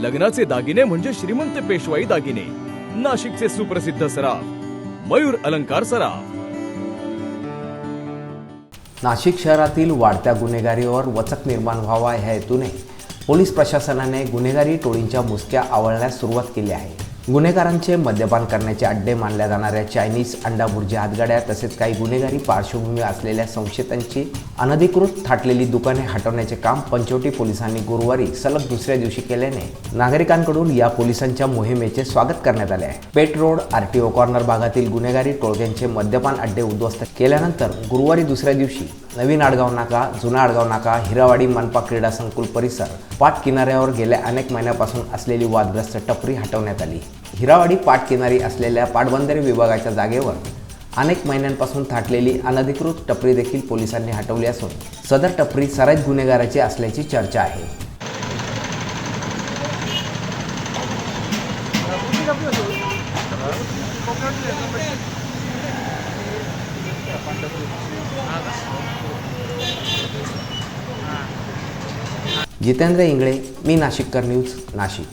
लग्नाचे दागिने म्हणजे श्रीमंत पेशवाई दागिने. नाशिकचे सुप्रसिद्ध सराफ मयूर अलंकार सराफ. नाशिक शहरातील वाढत्या गुन्हेगारीवर वचक निर्माण व्हावा ह्या हेतूने पोलीस प्रशासनाने गुन्हेगारी टोळींच्या मुसक्या आवळण्यास सुरुवात केली आहे. गुन्हेगारांचे मद्यपान करण्याचे अड्डे मानल्या जाणाऱ्या चायनीज अंडाबुर्जी हातगाड्या तसेच काही गुन्हेगारी पार्श्वभूमी असलेल्या संशयितांची अनधिकृत थाटलेली दुकाने हटवण्याचे काम पंचवटी पोलिसांनी गुरुवारी सलग दुसऱ्या दिवशी केल्याने नागरिकांकडून या पोलिसांच्या मोहिमेचे स्वागत करण्यात आले आहे. पेट रोड आरटीओ कॉर्नर भागातील गुन्हेगारी टोळक्यांचे मद्यपान अड्डे उद्ध्वस्त केल्यानंतर गुरुवारी दुसऱ्या दिवशी नवीन आडगाव नाका जुना आडगाव नाका हिरावाडी मनपा क्रीडा संकुल परिसर पाट किनाऱ्यावर गेल्या अनेक महिन्यापासून असलेली वादग्रस्त टपरी हटवण्यात आली. हिरावाडी पाट किनारी असलेल्या पाटबंधारे विभागाच्या जागेवर अनेक महिन्यांपासून थाटलेली अनधिकृत टपरी देखील पोलिसांनी हटवली असून सदर टपरी सराईत गुन्हेगाराची असल्याची चर्चा आहे. जितेंद्र इंगळे मी नाशिककर न्यूज नाशिक.